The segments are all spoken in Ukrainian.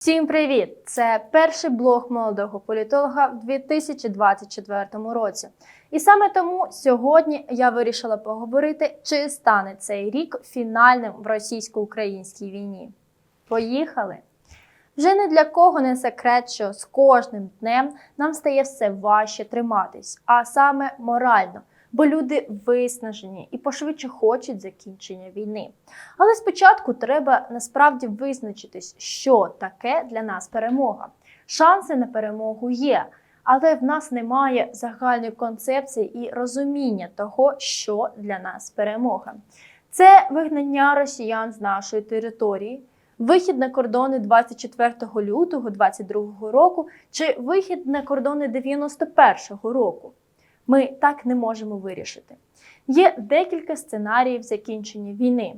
Всім привіт! Це перший блог молодого політолога в 2024 році. І саме тому сьогодні я вирішила поговорити, чи стане цей рік фінальним в російсько-українській війні. Поїхали! Вже не для кого не секрет, що з кожним днем нам стає все важче триматись, а саме морально, бо люди виснажені і пошвидше хочуть закінчення війни. Але спочатку треба насправді визначитись, що таке для нас перемога. Шанси на перемогу є, але в нас немає загальної концепції і розуміння того, що для нас перемога. Це вигнання росіян з нашої території, вихід на кордони 24 лютого 2022 року чи вихід на кордони 91 року. Ми так не можемо вирішити. Є декілька сценаріїв закінчення війни.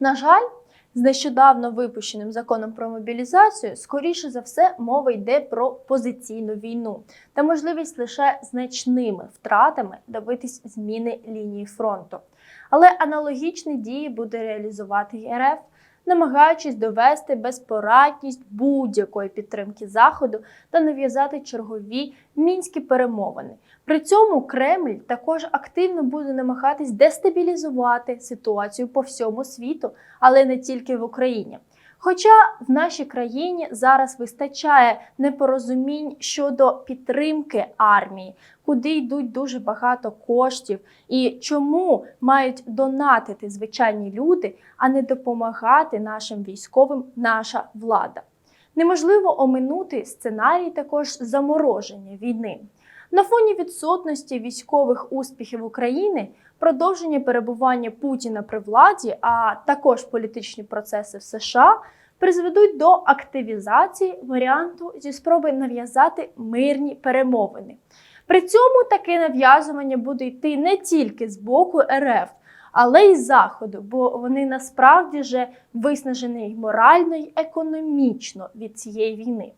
На жаль, з нещодавно випущеним законом про мобілізацію, скоріше за все, мова йде про позиційну війну та можливість лише значними втратами добитись зміни лінії фронту. Але аналогічні дії буде реалізувати РФ, намагаючись довести безпорадність будь-якої підтримки Заходу та нав'язати чергові мінські перемовини. При цьому Кремль також активно буде намагатись дестабілізувати ситуацію по всьому світу, але не тільки в Україні. Хоча в нашій країні зараз вистачає непорозумінь щодо підтримки армії, куди йдуть дуже багато коштів, і чому мають донатити звичайні люди, а не допомагати нашим військовим наша влада. Неможливо оминути сценарій також замороження війни. На фоні відсутності військових успіхів України, продовження перебування Путіна при владі, а також політичні процеси в США призведуть до активізації варіанту зі спроби нав'язати мирні перемовини. При цьому таке нав'язування буде йти не тільки з боку РФ, але й заходу, бо вони насправді вже виснажені морально й економічно від цієї війни.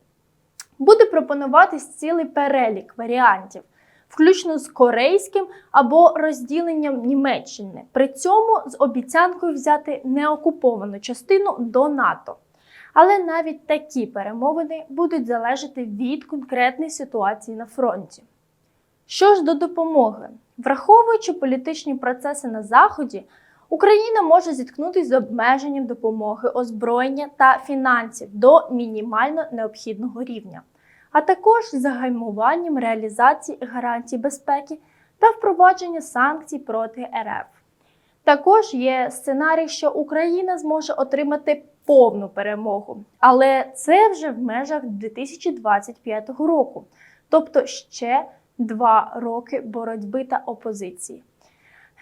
Буде пропонуватись цілий перелік варіантів, включно з корейським або розділенням Німеччини. При цьому з обіцянкою взяти неокуповану частину до НАТО. Але навіть такі перемовини будуть залежати від конкретної ситуації на фронті. Що ж до допомоги, враховуючи політичні процеси на Заході, Україна може зіткнутися з обмеженням допомоги озброєння та фінансів до мінімально необхідного рівня, а також загальмуванням реалізації гарантій безпеки та впровадження санкцій проти РФ. Також є сценарій, що Україна зможе отримати повну перемогу, але це вже в межах 2025 року, тобто ще два роки боротьби та опозиції.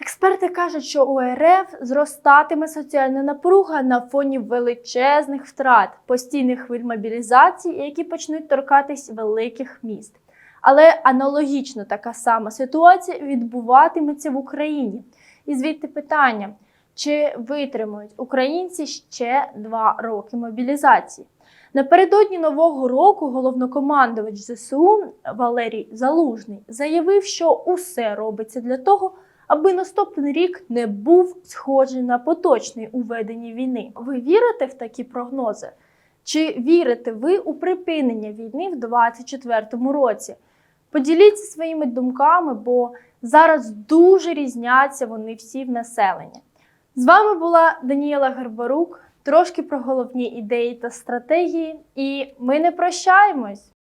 Експерти кажуть, що у РФ зростатиме соціальна напруга на фоні величезних втрат, постійних хвиль мобілізації, які почнуть торкатись великих міст. Але аналогічно така сама ситуація відбуватиметься в Україні. І звідти питання: чи витримують українці ще два роки мобілізації? Напередодні нового року головнокомандувач ЗСУ Валерій Залужний заявив, що усе робиться для того, аби наступний рік не був схожий на поточний у веденні війни. Ви вірите в такі прогнози? Чи вірите ви у припинення війни в 2024 році? Поділіться своїми думками, бо зараз дуже різняться вони всі в населенні. З вами була Даніела Гарбарук. Трошки про головні ідеї та стратегії, і ми не прощаємось.